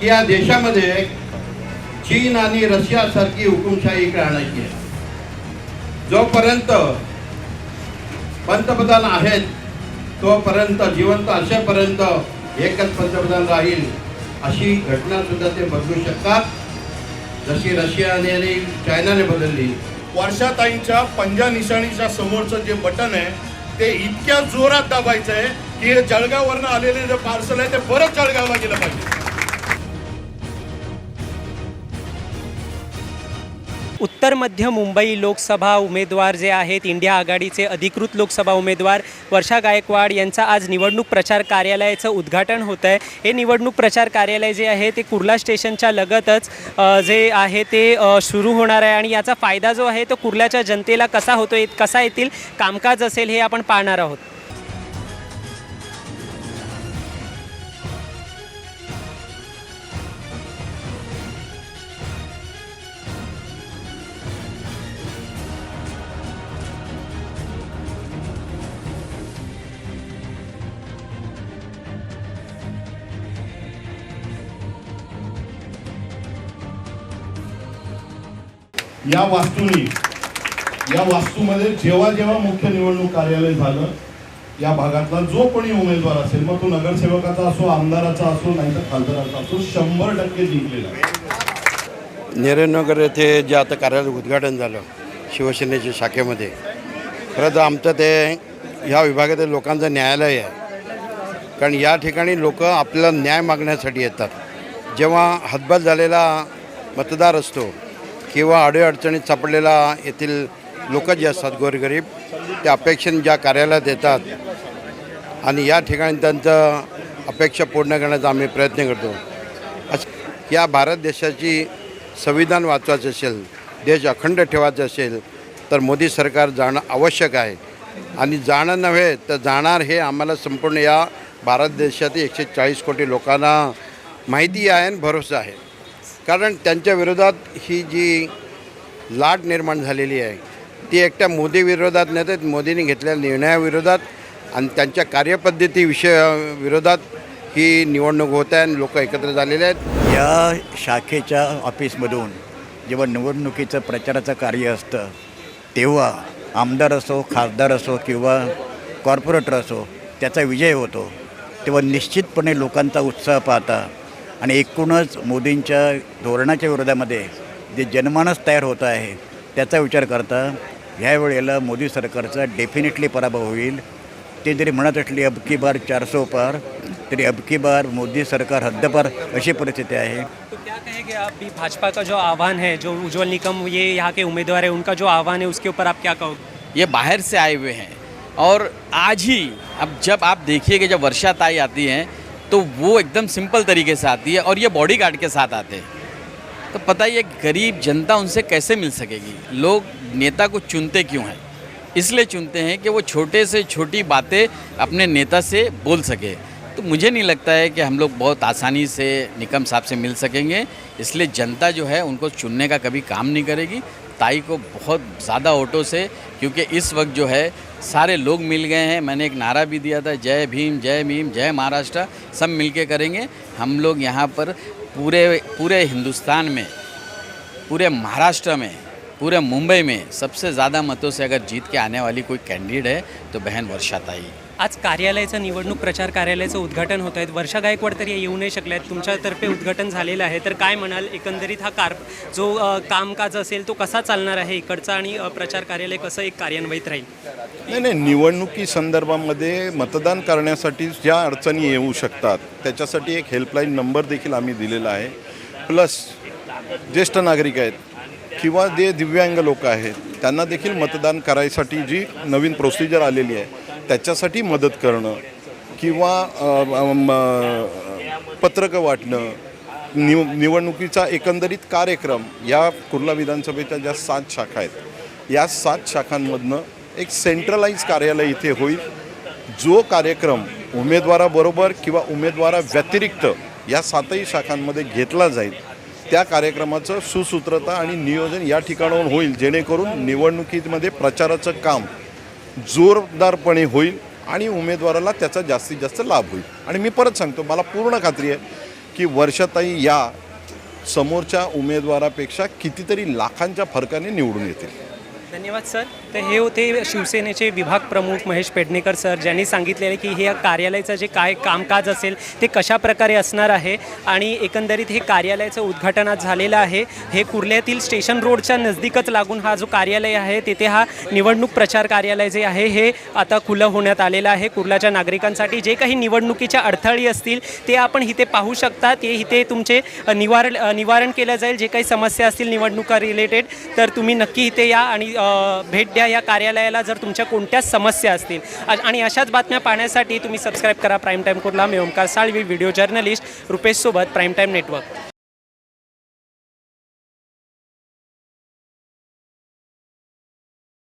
की या देशामध्ये चीन आणि रशियासारखी हुकुमशाही राहण्याची आहे. जोपर्यंत पंतप्रधान आहेत तोपर्यंत जिवंत असेपर्यंत एकच पंतप्रधान राहील अशी घटना सुद्धा ते बदलू शकतात. जशी रशियाने आणि चायनाने बदलली. वर्षाताईंच्या पंजा निशाणीच्या समोरचं जे बटन आहे ते इतक्या जोरात दाबायचं आहे की हे जळगाववरनं आलेले जे पार्सल आहे ते परत जळगावला गेलं पाहिजे. उत्तर मध्य मुंबई लोकसभा उमेदवार जे आहेत इंडिया आघाडीचे अधिकृत लोकसभा उमेदवार वर्षा गायकवाड यांचा आज निवडणूक प्रचार कार्यालयाचं उद्घाटन होत आहे हे निवडणूक प्रचार कार्यालय जे आहे ते कुर्ला स्टेशनच्या लगतच जे आहे ते सुरू होणार आहे आणि याचा फायदा जो आहे तो कुर्ल्याच्या जनतेला कसा होतो कसा येतील कामकाज असेल हे आपण पाहणार आहोत. या वास्तूने या वास्तूमध्ये जेव्हा जेव्हा मुख्य निवडणूक कार्यालय झालं या भागातला जो कोणी उमेदवार असेल मग तो नगरसेवकाचा असो आमदाराचा असो नाही तर खासदाराचा असो शंभर टक्के जिंकलेला नेरेनगर येथे जे आता कार्यालय उद्घाटन झालं शिवसेनेच्या शाखेमध्ये खरं तर आमचं ते ह्या विभागातील लोकांचं न्यायालय आहे. कारण या ठिकाणी लोक आपल्याला न्याय मागण्यासाठी येतात. जेव्हा हतबल झालेला मतदार असतो किंवा अडीअडचणीत सापडलेला येथील लोक जे असतात गोरगरीब ते अपेक्षेने ज्या कार्यालयात येतात आणि या ठिकाणी त्यांचं अपेक्षा पूर्ण करण्याचा आम्ही प्रयत्न करतो. या भारत देशाची संविधान वाचवायचं असेल देश अखंड ठेवायचा असेल तर मोदी सरकार जाणं आवश्यक आहे. आणि जाणं नव्हे तर जाणार हे आम्हाला संपूर्ण या भारत देशातील एकशे चाळीस कोटी लोकांना माहिती आहे आणि भरोसा आहे. कारण त्यांच्या विरोधात ही जी लाट निर्माण झालेली आहे ती एकट्या मोदी विरोधात नाही तर मोदींनी घेतलेल्या निर्णयाविरोधात आणि त्यांच्या कार्यपद्धती विषय विरोधात ही निवडणूक होत आहे आणि लोक एकत्र झालेले आहेत. या शाखेच्या ऑफिसमधून जेव्हा निवडणुकीचं प्रचाराचं कार्य असतं तेव्हा आमदार असो खासदार असो किंवा कॉर्पोरेटर असो त्याचा विजय होतो. तेव्हा निश्चितपणे लोकांचा उत्साह पाहता आणि एकूणच मोदींच्या धोरणाच्या विरोधामध्ये जे जनमानस तयार होत आहे त्याचा विचार करता ह्या वेळेला मोदी सरकारचा डेफिनेटली पराभव होईल. ते जरी म्हणत असली अबकी बार चारसो पार तरी अबकी बार मोदी सरकार हद्दपार अशी परिस्थिती आहे. तो क्या कहेंगे आप भी? भाजपा का जो आह्वान है जो उज्जवल निकम ये यहाँ के उम्मीदवार है उनका जो आह्वान है उसके ऊपर आप क्या कहोगे? ये बाहर से आए हुए हैं। और आज ही अब जब आप देखिए कि जब वर्षा ताई आती हैं तो वो एकदम सिंपल तरीके से आती है और ये बॉडी गार्ड के साथ आते हैं। तो पता ही है गरीब जनता उनसे कैसे मिल सकेगी? लोग नेता को चुनते क्यों हैं? इसलिए चुनते हैं कि वो छोटे से छोटी बातें अपने नेता से बोल सके। तो मुझे नहीं लगता है कि हम लोग बहुत आसानी से निकम साहब से मिल सकेंगे। इसलिए जनता जो है उनको चुनने का कभी काम नहीं करेगी। ताई को बहुत ज़्यादा ऑटो से, क्योंकि इस वक्त जो है सारे लोग मिल गए हैं। मैंने एक नारा भी दिया था, जय भीम जय भीम जय महाराष्ट्र, सब मिलके करेंगे। हम लोग यहाँ पर पूरे पूरे हिंदुस्तान में, पूरे महाराष्ट्र में पूरे मुंबई में सबसे ज़्यादा मतों से अगर जीत के आने वाली कोई कैंडिडेट है तो बहन वर्षा ताई। आज कार्यालयाचं निवडणूक प्रचार कार्यालयाचं उद्घाटन होत आहेत. वर्षा गायकवाड तरी येऊ नाही शकल्या आहेत तुमच्यातर्फे उद्घाटन झालेलं आहे. तर काय म्हणाल? एकंदरीत हा कार जो अ, कामकाज असेल तो कसा चालणार आहे इकडचा आणि अ, प्रचार कार्यालय कसं एक कार्यान्वित राहील? नाही नाही निवडणुकी संदर्भामध्ये मतदान करण्यासाठी ज्या अडचणी येऊ शकतात त्याच्यासाठी एक हेल्पलाईन नंबर देखील आम्ही दिलेला आहे. प्लस ज्येष्ठ नागरिक आहेत किंवा जे दिव्यांग लोक आहेत त्यांना देखील मतदान करायसाठी जी नवीन प्रोसिजर आलेली आहे त्याच्यासाठी मदत करणं किंवा पत्रकं वाटणं निव निवडणुकीचा एकंदरीत कार्यक्रम या कुर्ला विधानसभेच्या ज्या सात शाखा आहेत या सात शाखांमधनं एक सेंट्रलाइज कार्यालय इथे होईल. जो कार्यक्रम उमेदवाराबरोबर किंवा उमेदवारा व्यतिरिक्त या सातही शाखांमध्ये घेतला जाईल त्या कार्यक्रमाचं सुसूत्रता आणि नियोजन या ठिकाणाहून होईल जेणेकरून निवडणुकीमध्ये प्रचाराचं काम जोरदारपणे होईल आणि उमेदवाराला त्याचा जास्तीत जास्त लाभ होईल. आणि मी परत सांगतो मला पूर्ण खात्री आहे की वर्षाताई या समोरच्या उमेदवारापेक्षा कितीतरी लाखांच्या फरकाने निवडून येतील. धन्यवाद सर. तर हे होते शिवसेनेचे विभाग प्रमुख महेश पेडणेकर सर ज्यांनी सांगितलेले की हे या कार्यालयाचं जे काय कामकाज असेल ते कशा प्रकारे असणार आहे आणि एकंदरीत हे कार्यालयाचं उद्घाटन आज झालेलं आहे. हे कुर्ल्यातील स्टेशन रोडच्या नजदीकच लागून हा जो कार्यालय आहे तेथे हा निवडणूक प्रचार कार्यालय जे आहे हे आता खुलं होण्यात आलेलं आहे. कुर्ल्याच्या नागरिकांसाठी जे काही निवडणुकीच्या अडथळी असतील ते आपण इथे पाहू शकता. ते इथे तुमचे निवार निवारण निवारण केलं जाईल. जे काही समस्या असतील निवडणुका रिलेटेड तर तुम्ही नक्की इथे या आणि भेट द्या या कार्यालयाला जर तुमच्या कोणत्याच समस्या असतील. आणि अशाच बातम्या पाहण्यासाठी तुम्ही सबस्क्राईब करा प्राईम टाईम कुर्ला मी ओमकार साळवी व्हिडिओ जर्नलिस्ट रुपेशसोबत प्राईम टाईम नेटवर्क